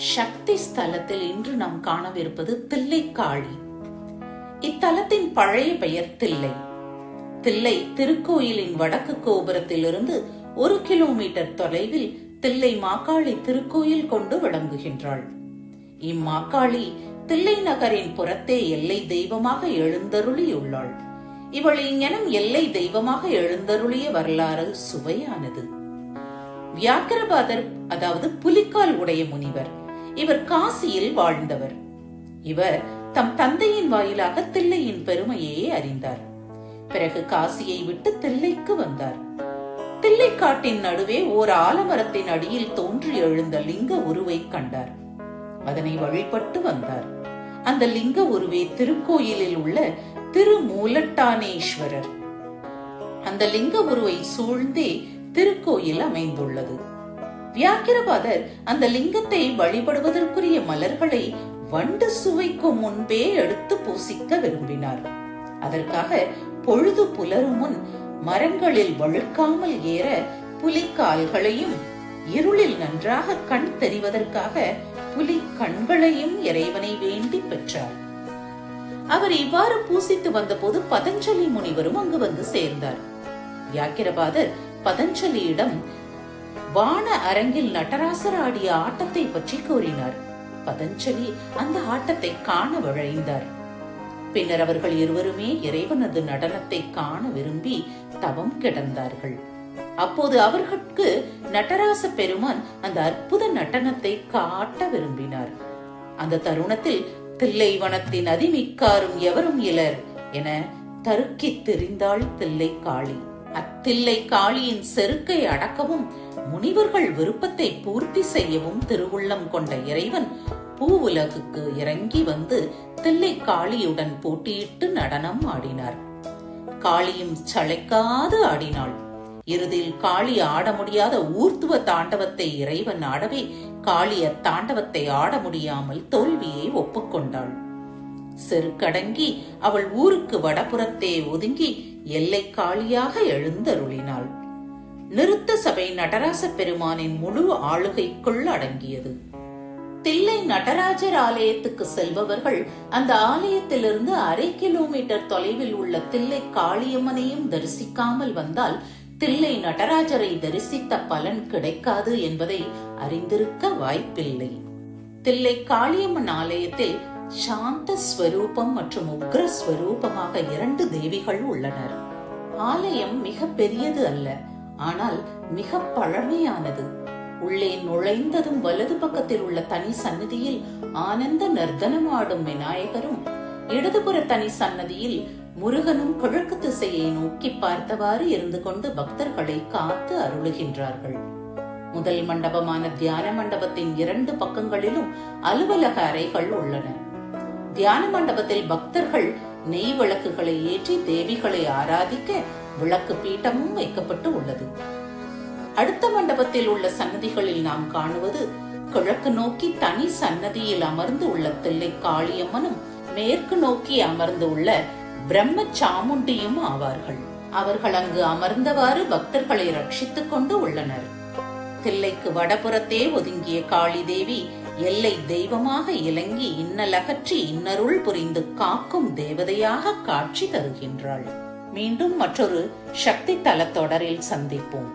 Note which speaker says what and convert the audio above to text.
Speaker 1: சக்தி ஸ்தலத்தில் இன்று நாம் காணவிருப்பது தில்லைக்காளி இத்தலத்தின் பழைய பெயர் தில்லை. தில்லை திருக்கோயிலின் வடக்கு கோபுரத்திலிருந்து ஒரு கிலோமீட்டர் தொலைவில் தில்லை மாக்காளி திருக்கோயில் கொண்டு விளங்குகின்றாள். இம்மாக்காளி தில்லை நகரின் புறத்தே எல்லை தெய்வமாக எழுந்தருளியுள்ளாள். இவள் இங்ஙனம் எல்லை தெய்வமாக எழுந்தருளிய வரலாறு சுவையானது. வியாக்கிரபாதர் அதாவது புலிக்கால் உடைய முனிவர் இவர் காசியில் வாழ்ந்தவர். இவர் தம் தந்தையின் வாயிலாக தில்லையின் பெருமையை அறிந்தார். பிறகு காசியை விட்டு தில்லைக்கு வந்தார். தில்லைக்காட்டின் நடுவே ஓர் ஆலமரத்தின் அடியில் தோன்றி எழுந்த லிங்க உருவை கண்டார். அதனை வழிபட்டு வந்தார். அந்த லிங்க உருவே திருக்கோயிலில் உள்ள திருமூலட்டானேஸ்வரர். அந்த லிங்க உருவை சூழ்ந்தே திருக்கோயில் அமைந்துள்ளது. வியாக்கிரபாதர் அந்த லிங்கத்தை வழிபடுவதற்குரிய மலர்களை வண்டு சுவைக்கும் முன்பே எடுத்து பூசிக்க விரும்பினார். அதற்காக பொழுது புலரும் முன் மரங்களில் வழுக்காமல் ஏற புலிக்கால்களையும் இருளில் நன்றாக கண் தெரிவதற்காக புலி கண்களையும் இறைவனை வேண்டி பெற்றார். அவர் இவ்வாறு பூசித்து வந்தபோது பதஞ்சலி முனிவரும் அங்கு வந்து சேர்ந்தார். வியாக்கிரபாதர் பதஞ்சலியிடம் வான அரங்கில் நடராசர் ஆடிய ஆட்டத்தை பற்றி கூறினார். பதஞ்சலி அந்த ஆட்டத்தை காண வழைந்தார். பின்னர் அவர்கள் இருவருமே இறைவனது நடனத்தை காண விரும்பி தவம் கிடந்தார்கள். அப்போது அவர்களுக்கு நடராச பெருமான் அந்த அற்புத நடனத்தை காட்ட விரும்பினார். அந்த தருணத்தில் தில்லை வனத்தின் அதிமிக்காரும் எவரும் இலர் என தருக்கித் தெரிந்தாள் தில்லை காளி தில்லை காளியின் செருக்கை அடக்கவும் முனிவர்கள் விருப்பத்தை பூர்த்தி செய்யவும் திருவுள்ளம் கொண்ட இறைவன் பூவுலகுக்கு இறங்கி வந்து தில்லை காளியுடன் போட்டியிட்டு நடனம் ஆடினார். காளியும் சளைக்காது ஆடினாள். இறுதியில் காளி ஆட முடியாத ஊர்த்துவ தாண்டவத்தை இறைவன் ஆடவே காளிய தாண்டவத்தை ஆட முடியாமல் தோல்வியை ஒப்புக்கொண்டாள். செருக்கடங்கி அவள் ஊருக்கு வடபுறத்தே ஒதுங்கி எல்லை காளியாக எழுந்தருளினாள். நிறுத்த சபை நடராச பெருமானின் முழு ஆளுகைக்குள் அடங்கியது. தில்லை நடராஜர் ஆலயத்துக்கு செல்பவர்கள் அந்த ஆலயத்திலிருந்து அரை கிலோமீட்டர் தொலைவில் உள்ள தில்லை காளியம்மனையும் தரிசிக்காமல் வந்தால் தில்லை நடராஜரை தரிசித்த பலன் கிடைக்காது என்பதை அறிந்திருக்க வாய்ப்பில்லை. தில்லை காளியம்மன் ஆலயத்தில் சாந்த ஸ்வரூபம் மற்றும் உக்ர ஸ்வரூபமாக இரண்டு தேவிகள் உள்ளனர். ஆலயம் மிக பெரியது அல்ல ஆனால் மிக பழமையானது. உள்ளே நுழைந்ததும் வலது பக்கத்தில் உள்ள தனி சன்னதியில் ஆனந்த நர்தனம் ஆடும் விநாயகரும் இடதுபுற தனி சன்னதியில் முருகனும் கிழக்கு திசையை நோக்கி பார்த்தவாறு இருந்து கொண்டு பக்தர்களை காத்து அருளுகின்றார்கள். முதல் மண்டபமான தியான மண்டபத்தின் இரண்டு பக்கங்களிலும் அலுவலக அறைகள் உள்ளன. தியான மண்டபத்தில் பக்தர்கள் நெய் விளக்குகளை ஏற்றி தேவிகளை ஆராதிக்க விளக்கு பீட்டமும் வைக்கப்பட்டு உள்ளது. அடுத்த மண்டபத்தில் உள்ள சன்னதிகளில் நாம் காணுவது கிழக்கு நோக்கி தனி சன்னதியில் அமர்ந்து உள்ள தில்லை காளியம்மனும் மேற்கு நோக்கி அமர்ந்து உள்ள பிரம்ம சாமுண்டியும் ஆவார்கள். அவர்கள் அங்கு அமர்ந்தவாறு பக்தர்களை ரட்சித்துக் கொண்டு உள்ளனர். தில்லைக்கு வடபுறத்தே ஒதுங்கிய காளி தேவி எல்லை தெய்வமாக இலங்கி இன்னலகற்றி இன்னருள் புரிந்து காக்கும் தேவதையாக காட்சி தருகின்றாள். மீண்டும் மற்றொரு சக்தி தல தொடரில் சந்திப்போம்.